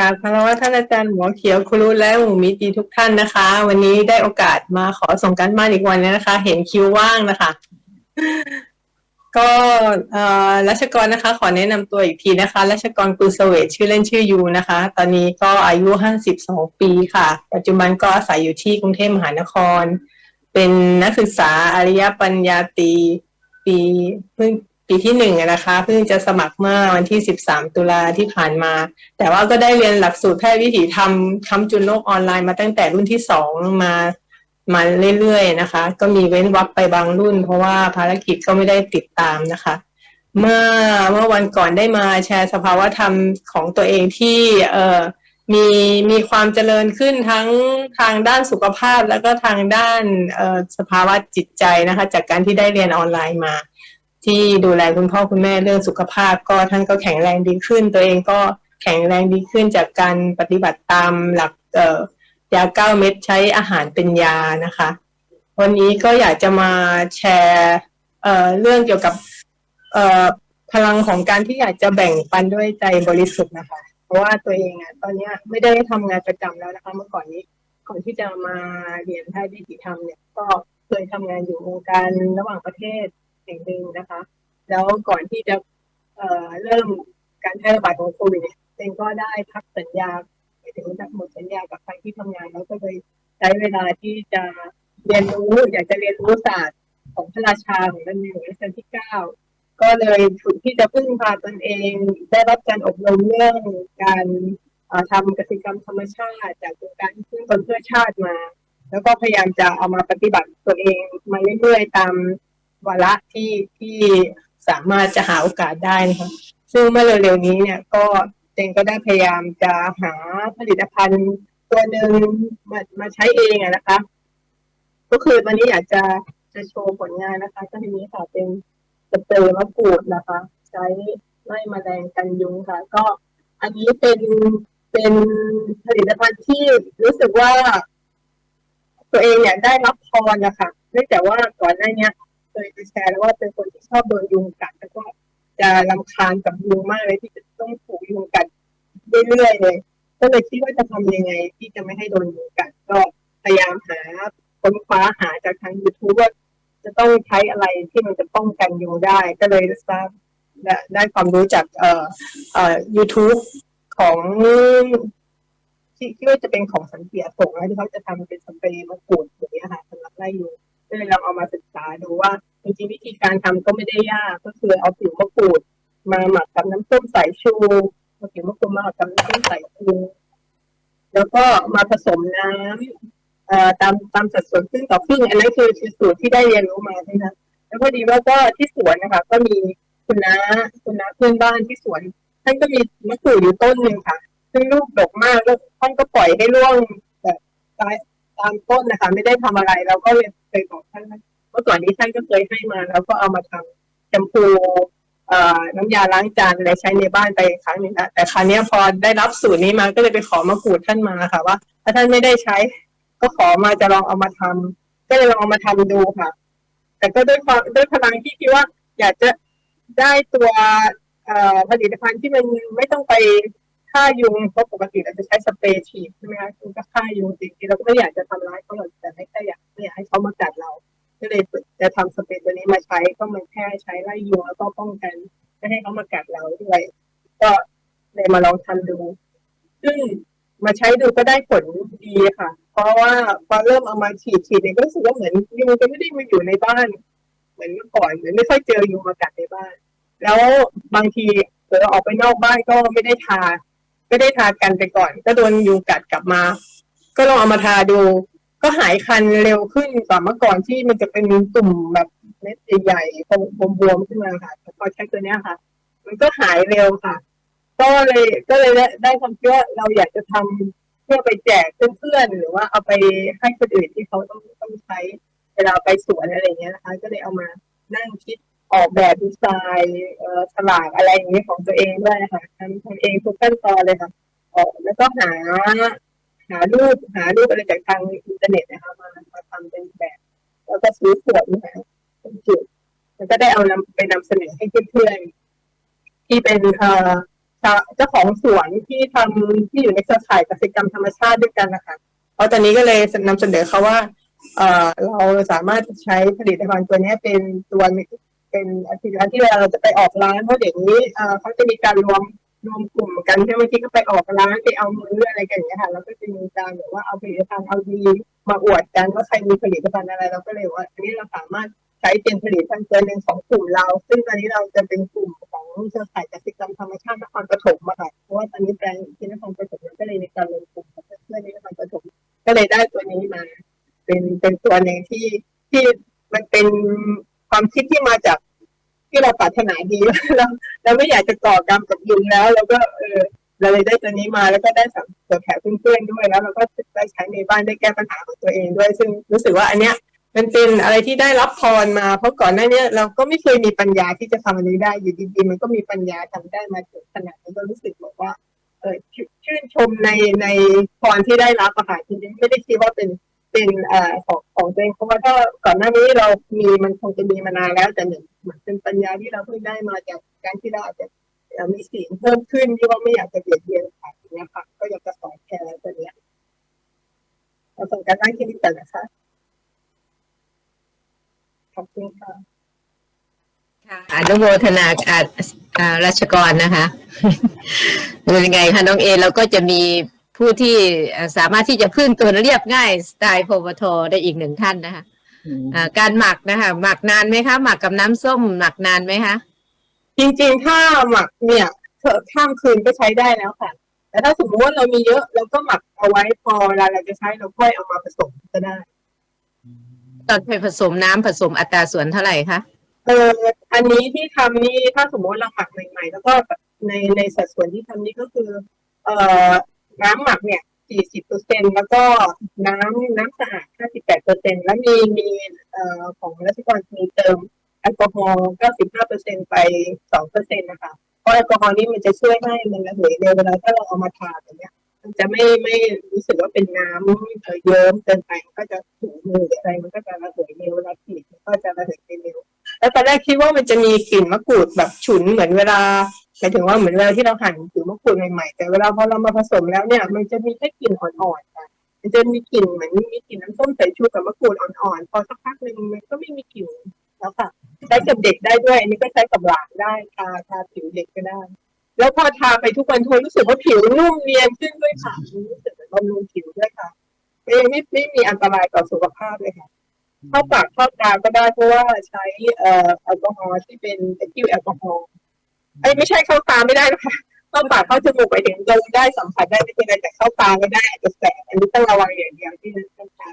กราบคารวะท่านอาจารย์หมอเขียวครูและหมู่มิตรีทุกท่านนะคะ วันนี้ได้โอกาสมาขอส่งการบ้านอีกวันแล้นะคะ เห็นคิวว่างนะคะ ก็รัชกรนะคะ ขอแนะนำตัวอีกทีนะคะรัชกรกุลเสวทชื่อเล่นชื่อยูนะคะ ตอนนี้ก็อายุห้าสิบสองปีค่ะ ปัจจุบันก็อาศัยอยู่ที่กรุงเทพมหานคร เป็นนักศึกษาอริยปัญญาตีปีเพิ่ง ปีที่หนึ่งนะคะเพิ่งจะสมัครเมื่อวันที่สิบสามตุลาที่ผ่านมา แต่ว่าก็ได้เรียนหลักสูตรแพทย์วิถีธรรมคำจุนโลกออนไลน์มาตั้งแต่รุ่นที่สองมามาเรื่อยๆนะคะ ก็มีเว้นวักไปบางรุ่น เพราะว่าภารกิจก็ไม่ได้ติดตามนะคะ เมื่อเมื่อวันก่อนได้มาแชร์สภาวะธรรมของตัวเองที่เอ่อมีมีความเจริญขึ้นทั้งทางด้านสุขภาพ แล้วก็ทางด้านเอ่อสภาวะจิตใจนะคะ จากการที่ได้เรียนออนไลน์มา ที่ดูแลคุณพ่อคุณแม่เรื่องสุขภาพ ก็ท่านก็แข็งแรงดีขึ้น ตัวเองก็แข็งแรงดีขึ้นจากการปฏิบัติตามหลักเอ่อยาเก้าเม็ดใช้อาหารเป็นยานะคะ วันนี้ก็อยากจะมาแชร์เอ่อเรื่องเกี่ยวกับเอ่อพลังของการที่อยากจะแบ่งปันด้วยใจบริสุทธิ์นะคะ เพราะว่าตัวเองอะตอนนี้ไม่ได้ทำงานประจำแล้วนะคะ เมื่อก่อนนี้ก่อนที่จะมาเรียนแพทย์วิถีธรรมเนี่ย ก็เคยทำงานอยู่องการระหว่างประเทศ แห่งหนึ่งนะคะ แล้วก่อนที่จะเเริ่มการแพร่ระบาดของโควิดเนี่ยเองก็ได้พักสัญญาไปถึงหมดสัญญากับทางที่ทำงาน แล้วก็เลยใช้เวลาที่จะเรียนรู้ อยากจะเรียนรู้ศาสตร์ของพระราชาของในหลวงรัชกาลที่เก้าก็เลยฝึกที่จะพึ่งพาตนเอง ได้รับการอบรมเรื่องการทำกสิกรรมธรรมชาติ จากโครงการพึ่งตนเพื่อชาติมา แล้วก็พยายามจะเอามาปฏิบัติตัวเองมาเรื่อยๆตาม วาระที่ที่สามารถจะหาโอกาสได้นะคะซึ่งเมื่อเร็วๆนี้เนี่ยก็เจนก็ได้พยายามจะหาผลิตภัณฑ์ตัวหนึ่งมามาใช้เองอะนะคะ ก็คือตอนนี้อยากจะจะโชว์ผลงานนะคะ ก็ทีนี้ค่ะเป็นสเปรย์มะกรูดนะคะ ใช้ไล่มแมลงกันยุงค่ะ ก็อันนี้เป็นเป็นผลิตภัณฑ์ที่รู้สึกว่า ตัวเองเนี่ยได้รับพรนะคะเนื่องจากว่าก่อนหน้านี้ ยเคยไปแชร์แล้วว่าเป็นคนที่ชอบโดนยุงกัดแล้วก็จะรำคาญกับยุงมากเลยที่จะต้องถูกยุงกัดเรื่อยๆเลย ก็เลยคิดว่าจะทำยังไงที่จะไม่ให้โดนยุงกัดก็พยายามหาค้นคว้าหาจากทาง YouTube ว่าจะต้องใช้อะไรที่มันจะป้องกันยุงได้ ก็เลยทราบและได้ความรู้จากเอ่อเอ่อ YouTube ของที่ที่ว่าจะเป็นของสันเปียส่งนะที่เขาจะทำเป็นสเปรย์มะกรูดอย่างเงี้ยค่ะสำหรับไล่ยุงก็เลยลองเอามาศึกษาดูว่า ริงๆวิธีการทำก็ไม่ได้ยากก็คือเอาผิวมะกรูด มาหมักกับน้ำส้มสายชูเอาผิวมะกรูดมาหมักกับน้ำส้มสายชูแล้วก็มาผสมน้ำตามตามสัดส่วนครึ่งต่อครึ่งอันนั้นคือสูตรที่ได้เรียนรู้มาใช่ไหมแล้วพอดีว่าก็ที่สวนนะคะ ก็มีคุณน้าคุณน้าเพื่อนบ้านที่สวนท่านก็มีมะกรูดอยู่ต้นหนึ่งค่ะ ซึ่งลูกดกมากแล้วท่านก็ปล่อยให้ร่วงแบบตายตามต้นนะคะ ไม่ได้ทำอะไรเราก็เลยเคยบอกท่านว่า เมื่อก่อนนี้ท่านก็เคยให้มาแล้วก็เอามาทำแชมพูน้ำยาล้างจานอะไรใช้ในบ้านไปครั้งหนึ่งนะแต่คราวเนี้พอได้รับสูตรนี้มาก็เลยไปขอมะกรูดท่านมาค่ะว่า ถ้าท่านไม่ได้ใช้ ก็ขอมาจะลองเอามาทำก็เลยลองเอามาทำดูค่ะ แต่ก็ด้วยความด้วยพลังที่คิดว่า อยากจะได้ตัวผลิตภัณฑ์ที่มันไม่ต้องไปฆ่ายุงเพราะปกติเราจะใช้สเปรย์ฉีดใช่ไหมคะมันก็ฆ่ายุงจริงๆเราก็ไม่อยากจะทำร้ายเขาหรอกแต่ไม่ได้อยากไม่อยากให้เขามากัดเรา เลย จะทำสเปรย์ตัวนี้มาใช้ก็มันแค่ใช้ไล่ยุงแล้วก็ป้องกันไม่ให้เขามากัดเราด้วยก็เลยมาลองทำดู ซึ่งมาใช้ดูก็ได้ผลดีค่ะ เพราะว่าพอเริ่มเอามาฉีดฉีดเนี่ยก็รู้สึกว่าเหมือนยุงก็ไม่ได้มาอยู่ในบ้าน เหมือนเมื่อก่อนเหมือนไม่ค่อยเจอยุงมากัดในบ้าน แล้วบางทีเออออกไปนอกบ้านก็ไม่ได้ทา ไม่ได้ทากันไปก่อน ก็โดนยุงกัดกลับมา ก็ลองเอามาทาดู ก็หายคันเร็วขึ้นกว่าเมื่อก่อนที่มันจะเป็นตุ่มแบบเม็ดใหญ่ๆบวมๆขึ้นมาค่ะพอใช้ตัวเนี้ยค่ะ มันก็หายเร็วค่ะ ก็เลยก็เลยได้ความคิดว่าเราอยากจะทำเพื่อไปแจกเพื่อนๆหรือว่าเอาไปให้คนอื่นที่เขาต้องต้องใช้เวลาไปสวนอะไรอย่างเงี้ยนะคะ ก็เลยเอามานั่งคิดออกแบบดีไซน์เอ่อฉลากอะไรอย่างเงี้ยของตัวเองด้วยค่ะทำทำเองทุกขั้นตอนเลยค่ะออกแล้วก็หา หารูปหารูปอะไรจากทางอินเทอร์เน็ตนะคะมามาทำเป็นแบบ แล้วก็ซื้อขวดมาเป็นจุดแล้วก็ได้เอานำไปนำเสนอให้เพื่อนๆที่เป็นเอ่อเจ้าของสวนที่ทำที่อยู่ในเครือข่ายเกษตรกรรมธรรมชาติด้วยกันนะคะเพราะตอนนี้ก็เลยนำเสนอเขาว่าเอ่อเราสามารถใช้ผลิตภัณฑ์ตัวนี้เป็นตัวเป็นผลิตภัณฑ์ที่เวลาเราจะไปออกร้านเพราะเดี๋ยวนี้เออเขาจะมีการรวม รวมกลุ่มกันใช่ไหมที่ก็ไปออกร้านไปเอามืออะไรกันอย่างเงี้ยค่ะแล้วก็จะมีการแบบว่าเอาผลิตภัณฑ์เอาดีมาอวดกันว่าใครมีผลิตภัณฑ์อะไรเราก็เลยว่าอันนี้เราสามารถใช้เป็นผลิตภัณฑ์ตัวหนึ่งของกลุ่มเรา ซึ่งตอนนี้เราจะเป็นกลุ่มของเครือข่ายเกษตรกรรมธรรมชาตินครปฐมอะค่ะเพราะว่าตอนนี้แปลงอยู่ที่นครปฐมเราก็เลยมีการรวมกลุ่มเพื่อนในนครปฐมก็เลยได้ตัวนี้มา เป็นเป็นตัวหนึ่งที่ที่มันเป็นความคิดที่มาจาก ที่เราปรารถนาดีเราเราไม่อยากจะก่อกรรมกับยุงแล้วเราก็เออเราเลยได้ตัวนี้มาแล้วก็ได้สั่งตัวแขกเพื่อนๆด้วยแล้วเราก็ได้ใช้ในบ้านได้แก้ปัญหาของตัวเองด้วย ซึ่งรู้สึกว่าอันเนี้ยมันเป็นอะไรที่ได้รับพรมา เพราะก่อนหน้านี้เราก็ไม่เคยมีปัญญาที่จะทำอันนี้ได้อยู่ดีๆมันก็มีปัญญาทำได้มาถึงขนาดนี้ก็รู้สึกบอกว่าเออชื่นชื่นชมในในพรที่ได้รับอะค่ะจริงๆไม่ได้คิดว่าเป็น เป็นเอ่อของของตัวเองเพราะว่าถ้าก่อนหน้านี้เรามีมันคงจะมีมานานแล้ว แต่หนึ่งเหมือนเป็นปัญญาที่เราเพิ่งได้มาจากการที่เราอาจจะเอ่อมีสิ่งเพิ่มขึ้นที่ว่าไม่อยากจะเบียดเบียนใครอย่างเงี้ยค่ะก็อยากจะสอนแชร์ตัวเนี้ยเราส่งการบ้านคิดดีกันนะคะขอบคุณค่ะอนุโมทนาอาอ่าราชกรนะคะเป็นไงคะน้องเอเราก็จะมี ผู้ที่เอ่อสามารถที่จะพึ่งตัวเรียบง่ายสไตล์พวทได้อีกหนึ่งท่านนะคะอ่าการหมักนะคะหมักนานไหมคะ หมักกับน้ำส้มหมักนานไหมคะจริงๆถ้าหมักเนี่ยเถอะข้ามคืนก็ใช้ได้แล้วค่ะ แต่ถ้าสมมติว่าเรามีเยอะเราก็หมักเอาไว้พอเวลาเราจะใช้เราค่อยเอามาผสมก็ได้ ตอนไปผสมน้ำผสมอัตราส่วนเท่าไหร่คะเอออันนี้ที่ทำนี่ถ้าสมมติเราหมักใหม่ ๆ แล้วก็ในในสัดส่วนที่ทำนี่ก็คือ เอ่อ น้ำหมักเนี่ย40เปอร์เซ็นแล้วก็น้ำน้ำสะอาด58เปอร์เซ็นแล้วมีมีเอ่อของรัชกรมีเติมแอลกอฮอล์95เปอร์เซ็นไป2เปอร์เซ็นนะคะเพราะแอลกอฮอล์นี่มันจะช่วยให้มันระเหยเร็วเวลาถ้าเราเอามาทาอย่างเงี้ย มันจะไม่ไม่รู้สึกว่าเป็นน้ำเอ่อเยิ้มเกินไปมันก็จะถูมืออะไรมันก็จะระเหยเร็วเวลาขีดมันก็จะระเหยไปเร็วแล้วตอนแรกคิดว่ามันจะมีกลิ่นมะกรูดแบบฉุนเหมือนเวลา หมายถึงว่าเหมือนเวลาที่เราหั่นผิวมะกรูดใหม่ๆแต่เวลาพอเรามาผสมแล้วเนี่ย มันจะมีแค่กลิ่นอ่อนๆค่ะมันจะมีกลิ่นเหมือนมีกลิ่นน้ำส้มสายชูกับมะกรูดอ่อนๆพอสักพักหนึ่งมันก็ไม่มีกลิ่นแล้วค่ะใช้กับเด็กได้ด้วย อันนี้ก็ใช้กับหลานได้ทาทาผิวเด็กก็ได้ แล้วพอทาไปทุกวันทุนรู้สึกว่าผิวนุ่มเนียนขึ้นด้วยค่ะรู้สึกบำรุงผิวด้วยค่ะไม่ไม่ไม่มีอันตรายต่อสุขภาพเลยค่ะเข้าปากเข้าตาก็ได้เพราะว่าใช้เอ่อแอลกอฮอล์ที่เป็นเอทิลแอลกอฮอล์ ไอ้ยไม่ใช่เข้าตาไม่ได้นะคะเข้าปากเข้าจมูกไปถึงดมได้สัมผัสได้ไม่เป็นไรแต่เข้าตาไม่ได้อาจจะแสบอันนี้ต้องระวังอย่างเดียวที่นั่นเข้าตา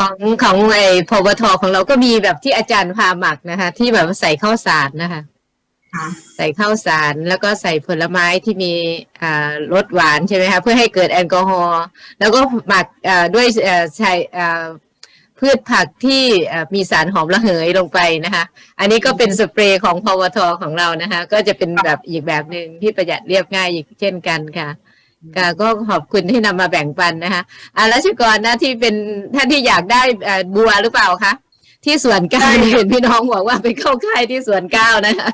ของของไอ้พวทของเราก็มีแบบที่อาจารย์พาหมักนะคะ ที่แบบว่าใส่ข้าวสารนะคะค่ะใส่ข้าวสารแล้วก็ใส่ผลไม้ที่มีอ่ารสหวานใช่ไหมคะเพื่อให้เกิดแอลกอฮอล์แล้วก็หมักอ่าด้วยเอ่อใช้อ่า พืชผักที่อ่ามีสารหอมระเหยลงไปนะคะ อันนี้ก็เป็นสเปรย์ของพวทของเรานะคะ ก็จะเป็นแบบอีกแบบหนึ่งที่ประหยัดเรียบง่ายอีกเช่นกันค่ะค่ะก็ขอบคุณที่นำมาแบ่งปันนะคะอารัชกรนะที่เป็นท่านที่อยากได้อ่าบัวหรือเปล่าคะ ที่สวนเก้าเห็นพี่น้องบอกว่าไปเข้าค่ายที่สวนเก้านะคะ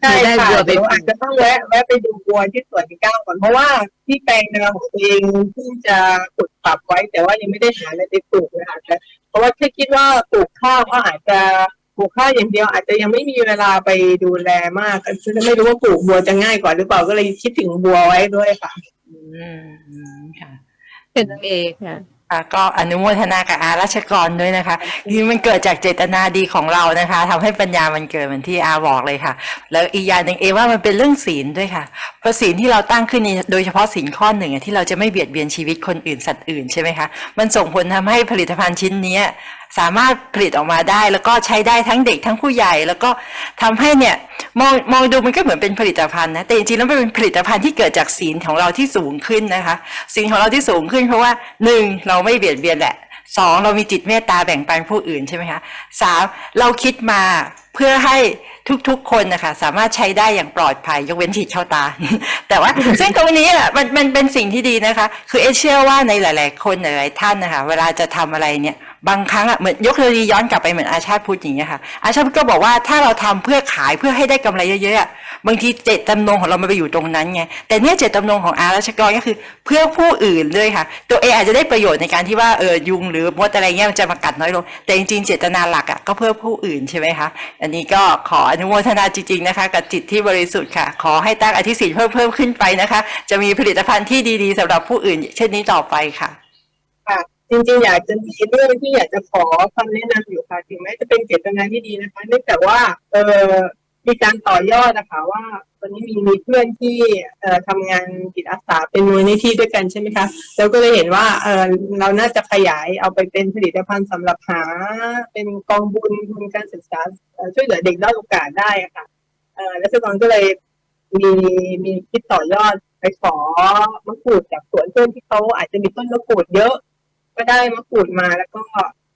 ใช่ได้ค่ะบัวไปเดี๋ยวอาจจะต้องแวะแวะไปดูบัวที่สวนที่เก้าก่อนเพราะว่าที่แปลงนาของตัวเองเพิ่งจะขุดปรับไว้ แต่ว่ายังไม่ได้หาอะไรไปปลูกนะคะแต่เพราะว่าแค่คิดว่าปลูกข้าวก็อาจจะปลูกข้าวอย่างเดียวอาจจะยังไม่มีเวลาไปดูแลมากก็คือไม่รู้ว่าปลูกบัวจะง่ายกว่าหรือเปล่าก็เลยคิดถึงบัวไว้ด้วยค่ะ อืมอืมค่ะเป็นนางเอกค่ะ ค่ะก็อนุโมทนากับอาราชกรด้วยนะคะที่มันเกิดจากเจตนาดีของเรานะคะทำให้ปัญญามันเกิดเหมือนที่อาบอกเลยค่ะ แล้วอีกอย่างหนึ่งเอว่ามันเป็นเรื่องศีลด้วยค่ะเพราะศีลที่เราตั้งขึ้นนี้โดยเฉพาะศีลข้อหนึ่งอะที่เราจะไม่เบียดเบียนชีวิตคนอื่นสัตว์อื่นใช่ไหมคะมันส่งผลทำให้ผลิตภัณฑ์ชิ้นเนี้ย สามารถผลิตออกมาได้ แล้วก็ใช้ได้ทั้งเด็กทั้งผู้ใหญ่ แล้วก็ทำให้เนี่ยมองมองดูมันก็เหมือนเป็นผลิตภัณฑ์นะแต่จริงๆแล้วมันเป็นผลิตภัณฑ์ที่เกิดจากศีลของเราที่สูงขึ้นนะคะศีลของเราที่สูงขึ้นเพราะว่าหนึ่งเราไม่เบียดเบียนแหละสองเรามีจิตเมตตาแบ่งปันผู้อื่นใช่ไหมคะสามเราคิดมาเพื่อให้ทุกๆ คนนะคะสามารถใช้ได้อย่างปลอดภัยยกเว้นฉีดเข้าตา แต่ว่าซึ่งตรงนี้อะมันมันเป็นสิ่งที่ดีนะคะ คือเอเชื่อว่าในหลาย ๆ คนหลายๆท่านนะคะ เวลาจะทำอะไรเนี่ย บางครั้งอะเหมือนยกตัวดีย้อนกลับไปเหมือนอาชาติพูดอย่างเงี้ยค่ะ อาชาติก็บอกว่าถ้าเราทำเพื่อขายเพื่อให้ได้กำไรเยอะๆอะบางทีเจตจำนงของเรามันไปอยู่ตรงนั้นไงแต่เนี่ยเจตจำนงของอาราชกรก็คือ เพื่อผู้อื่นด้วยค่ะ ตัวเองอาจจะได้ประโยชน์ในการที่ว่าเออยุงหรือมดอะไรเงี้ยมันจะมากัดน้อยลง แต่จริงๆเจตนาหลักอะก็เพื่อผู้อื่นใช่ไหมคะอันนี้ก็ขออนุโมทนาจริงๆนะคะ กับจิตที่บริสุทธิ์ค่ะ ขอให้ตั้งอธิศีลเพิ่มเพิ่มขึ้นไปนะคะ จะมีผลิตภัณฑ์ที่ดีๆสำหรับผู้อื่น เช่นนี้ต่อไปค่ะ จริงๆ อยากจะมีเรื่องที่อยากจะขอคำแนะนำอยู่ค่ะ ถึงแม้จะเป็นเจตนาที่ดีนะคะเนื่องจากว่าเออมีการต่อยอดนะคะว่าตอนนี้มีมีเพื่อนที่เอ่อทำงานจิตอาสาเป็นมูลนิธิด้วยกันใช่ไหมคะแล้วก็เลยเห็นว่าเออเราน่าจะขยายเอาไปเป็นผลิตภัณฑ์สำหรับหา เป็นกองบุญทุนการศึกษาช่วยเหลือเด็กด้อยโอกาสได้ะค่ะเออแล้วสกอนก็เลยมีมีคิดต่อยอดไปขอมะกรูดจากสวนเพื่อนที่เขาอาจจะมีต้นมะกรูดเยอะ ก็ได้มะกรูดมาแล้วก็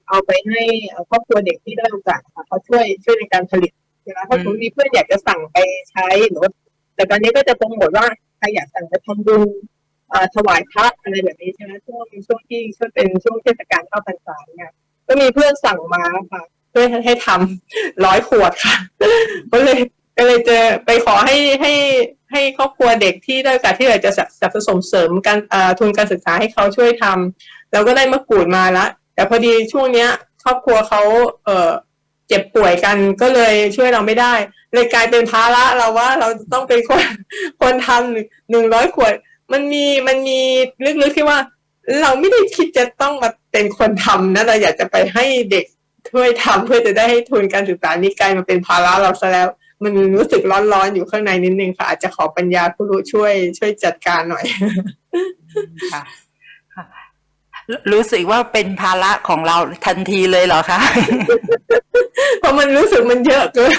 เอาไปให้เอ่อครอบครัวเด็กที่ได้อยโอกาสค่ะเขาช่วยช่วยในการผลิตใช่ไหมถ้าสมมติมีเพื่อนอยากจะสั่งไปใช้หรือว่าแต่ตอนนี้ก็จะโปรโมทว่าใครอยากสั่งไปทำบุญเอ่อถวายพระอะไรแบบนี้ใช่ไหมช่วงช่วงที่ช่วงเป็นช่วงเทศกาลเข้าพรรษาเนี่ยก็มีเพื่อนสั่งมาค่ะเพื่อให้ให้ทำร้อยขวดค่ะ ก็เลย ก็เลยเจอไปขอให้ให้ให้ครอบครัวเด็กที่ได้โอกาสที่อยากจะสนับสนุนเสริมการทุนการศึกษาให้เขาช่วยทำเราก็ได้มะกรูดมาละ แต่พอดีช่วงเนี้ย ครอบครัวเขาเออเจ็บป่วยกันก็เลยช่วยเราไม่ได้ เลยกลายเป็นภาระเราว่าเราจะต้องเป็นคนคนทำหนึ่งร้อยขวด มันมีมันมีลึกๆที่ว่า เราไม่ได้คิดจะต้องมาเป็นคนทำนะเราอยากจะไปให้เด็กช่วยทำเพื่อจะได้ให้ทุนการศึกษานี้กลายมาเป็นภาระเราซะแล้ว มันรู้สึกร้อนๆอยู่ข้างในนิดนึงค่ะ อาจจะขอปัญญาผู้รู้ช่วย ช่วยจัดการหน่อยค่ะค่ะรู้รู้สึกว่าเป็นภาระของเราทันทีเลยเหรอคะ เพราะมันรู้สึกมันเยอะเกิน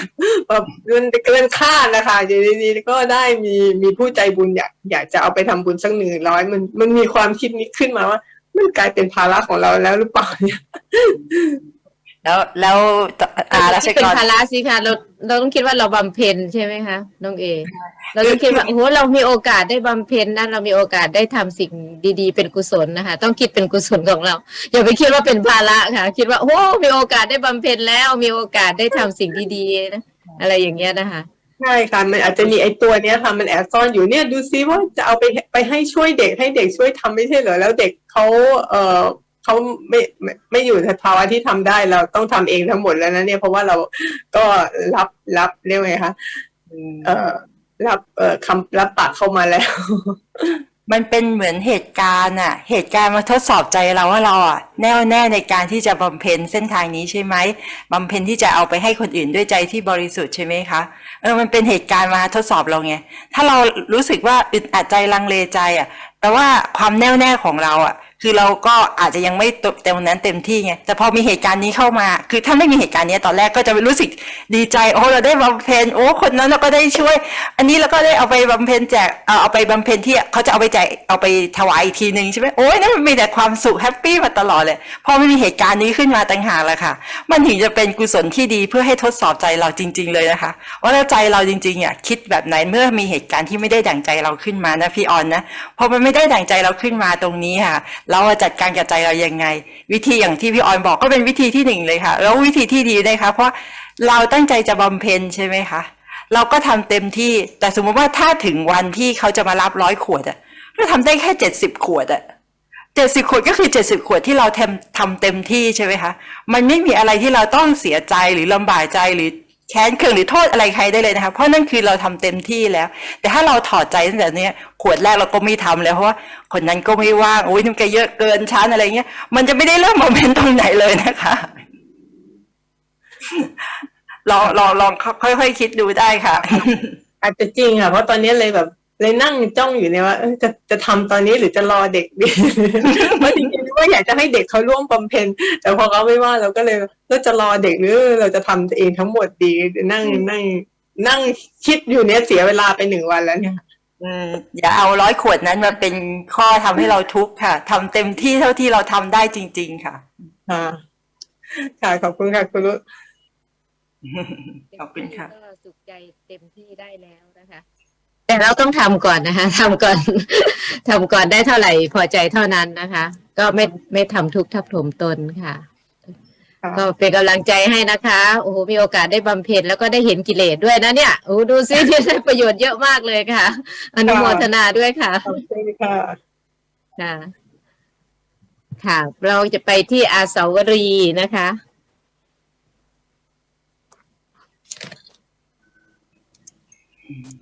แบบมันเกินคาดนะคะอยู่ดีๆก็ได้มีมีผู้ใจบุญอยากอยากจะเอาไปทำบุญสักหนึ่งร้อยมันมันมีความคิดนี้ขึ้นมาว่า มันกลายเป็นภาระของเราแล้วหรือเปล่าเนี่ย แล้วแล้วอาราชเป็นกรภาระสิคะเราเราต้องคิดว่าเราบำเพ็ญใช่ไหมคะน้องเอ เราต้องคิดว่าโอ้โหเรามีโอกาสได้บำเพ็ญนะเรามีโอกาสได้ทำสิ่งดี ๆ เป็นกุศลนะคะ ต้องคิดเป็นกุศลของเรา อย่าไปคิดว่าเป็นภาระค่ะ คิดว่าโอ้โหมีโอกาสได้บำเพ็ญแล้ว มีโอกาสได้ทำสิ่งดีๆนะอะไรอย่างเงี้ยนะคะใช่ค่ะมันอาจจะมีไอ้ตัวเนี้ยค่ะมันแอบซ่อนอยู่เนี่ยดูซิว่าจะเอาไปไปให้ช่วยเด็กให้เด็กช่วยทำไม่ใช่เหรอแล้วเด็กเขาเออ เขาไม่ไม่ไม่อยู่ในภาวะที่ทำได้เราต้องทำเองทั้งหมดแล้วนะเนี่ยเพราะว่าเราก็รับรับเรียกว่าไงคะเออรับเออคำรับปากเข้ามาแล้ว มันเป็นเหมือนเหตุการณ์อะเหตุการณ์มาทดสอบใจเราว่าเราอะแน่วแน่ในการที่จะบำเพ็ญเส้นทางนี้ใช่ไหมบำเพ็ญที่จะเอาไปให้คนอื่นด้วยใจที่บริสุทธิ์ใช่ไหมคะเออมันเป็นเหตุการณ์มาทดสอบเราไงถ้าเรารู้สึกว่าอึดอัดใจลังเลใจอะแปลว่าความแน่วแน่ของเราอะ คือเราก็อาจจะยังไม่เต็มนั้นเต็มที่ไงแต่พอมีเหตุการณ์นี้เข้ามา คือถ้าไม่มีเหตุการณ์นี้ตอนแรกก็จะรู้สึกดีใจโอ้เราได้บำเพ็ญโอ้คนนั้นเราก็ได้ช่วย อันนี้เราก็ได้เอาไปบำเพ็ญแจกเอาเอาไปบำเพ็ญที่เขาจะเอาไปแจกเอาไปถวายอีกทีหนึ่งใช่ไหมโอ้ยนั่นมันมีแต่ความสุขแฮปปี้มาตลอดเลยพอไม่มีเหตุการณ์นี้ขึ้นมาต่างหากแหละค่ะ มันถึงจะเป็นกุศลที่ดีเพื่อให้ทดสอบใจเราจริง ๆ เลยนะคะว่าถ้าใจเราจริงๆอะคิดแบบไหนเมื่อมีเหตุการณ์ที่ไม่ได้ดั่งใจเราขึ้นมานะพี่ออนนะพอมันไม่ได้ดั่งใจเราขึ้นมาตรงนี้ค่ะเราจัดการกับใจเรายังไง วิธีอย่างที่พี่ออนบอกก็เป็นวิธีที่หนึ่งเลยค่ะ แล้ววิธีที่ดีนะคะเพราะเราตั้งใจจะบำเพ็ญใช่ไหมคะเราก็ทำเต็มที่แต่สมมติว่าถ้าถึงวันที่เขาจะมารับร้อยขวดอะเราทำได้แค่เจ็ดสิบขวดอะเจ็ดสิบขวดก็คือเจ็ดสิบขวดที่เราทำทำเต็มที่ใช่ไหมคะ มันไม่มีอะไรที่เราต้องเสียใจหรือลำบากใจหรือ แค้นเคืองหรือโทษอะไรใครได้เลยนะคะเพราะนั่นคือเราทำเต็มที่แล้ว แต่ถ้าเราถอดใจตั้งแต่เนี้ยขวดแรกเราก็ไม่ทำแล้วเพราะว่าคนนั้นก็ไม่ว่างโอ้ยนี่แกเยอะเกินชั้นอะไรเงี้ยมันจะไม่ได้เริ่มโมเมนต์ตรงไหนเลยนะคะลองลองลองค่อยๆคิดดูได้ค่ะ อาจจะจริงค่ะเพราะตอนนี้เลยแบบ เลยนั่งจ้องอยู่เนี่ยว่าเอ้ยจะจะทำตอนนี้หรือจะรอเด็กดีเพราะจริงๆว่าอยากจะให้เด็กเขาร่วมบำเพ็ญแต่พอเขาไม่ว่าเราก็เลยเราจะรอเด็กหรือเราจะทำเองทั้งหมดดีนั่งนั่ง นั่งคิดอยู่เนี่ยเสียเวลาไปหนึ่งวันแล้วเนี่ยอืมอย่าเอาร้อยขวดนั้นมาเป็นข้อทำให้เราทุกข์ค่ะทำเต็มที่เท่าที่เราทำได้จริงๆค่ะค่ะค่ะขอบคุณค่ะคุณลุขอบคุณค่ะก็สุขใจเต็มที่ได้แล้วนะคะ แต่เราต้องทำก่อนนะคะทำก่อนทำก่อนได้เท่าไหร่พอใจเท่านั้นนะคะ ก็ไม่ไม่ทำทุกข์ทับถมตนค่ะค่ะก็เป็นกำลังใจให้นะคะโอ้โหมีโอกาสได้บำเพ็ญแล้วก็ได้เห็นกิเลสด้วยนะเนี่ยโอ้โหดูซิที่ได้ประโยชน์เยอะมากเลยค่ะ อนุโมทนาด้วยค่ะขอบคุณค่ะค่ะค่ะ เราจะไปที่อาสาวรีย์นะคะค